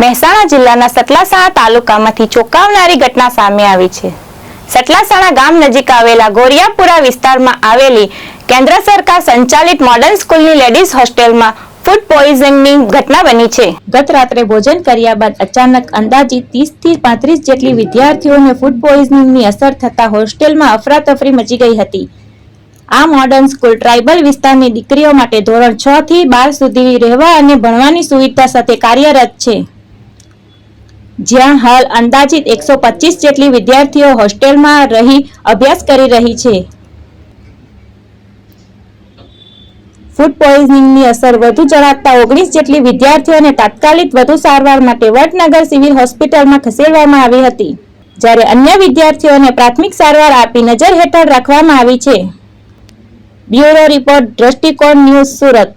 મહેસાણા જિલ્લાના સતલાસણા તાલુકામાંથી ચોંકાવનારી ઘટના સામે આવી છે. સતલાસણા ગામ નજીક આવેલા ગોરિયાપુરા વિસ્તારમાં આવેલી કેન્દ્ર સરકાર સંચાલિત મોડર્ન સ્કૂલની લેડીઝ હોસ્ટેલમાં ફૂડ પોઈઝનિંગની ઘટના બની છે. ગત રાત્રે ભોજન કર્યા બાદ અચાનક અંદાજિત 30 થી પાંત્રીસ જેટલી વિદ્યાર્થીઓને ફૂડ પોઈઝનિંગની અસર થતા હોસ્ટેલમાં અફરાતફરી મચી ગઈ હતી. આ મોડર્ન સ્કૂલ ટ્રાઇબલ વિસ્તારની દીકરીઓ માટે ધોરણ છ થી બાર સુધી રહેવા અને ભણવાની સુવિધા સાથે કાર્યરત છે. જ્યાં હાલ અંદાજિત એકસો પચીસ જેટલી વિદ્યાર્થીઓ હોસ્ટેલમાં રહી અભ્યાસ કરી રહી છે. ફૂડ પોઈઝનિંગની અસર વધુ જણાવતા ઓગણીસ જેટલી વિદ્યાર્થીઓને તાત્કાલિક વધુ સારવાર માટે વડનગર સિવિલ હોસ્પિટલમાં ખસેડવામાં આવી હતી, જ્યારે અન્ય વિદ્યાર્થીઓને પ્રાથમિક સારવાર આપી નજર હેઠળ રાખવામાં આવી છે. બ્યુરો રિપોર્ટ દ્રષ્ટિકોણ ન્યૂઝ સુરત.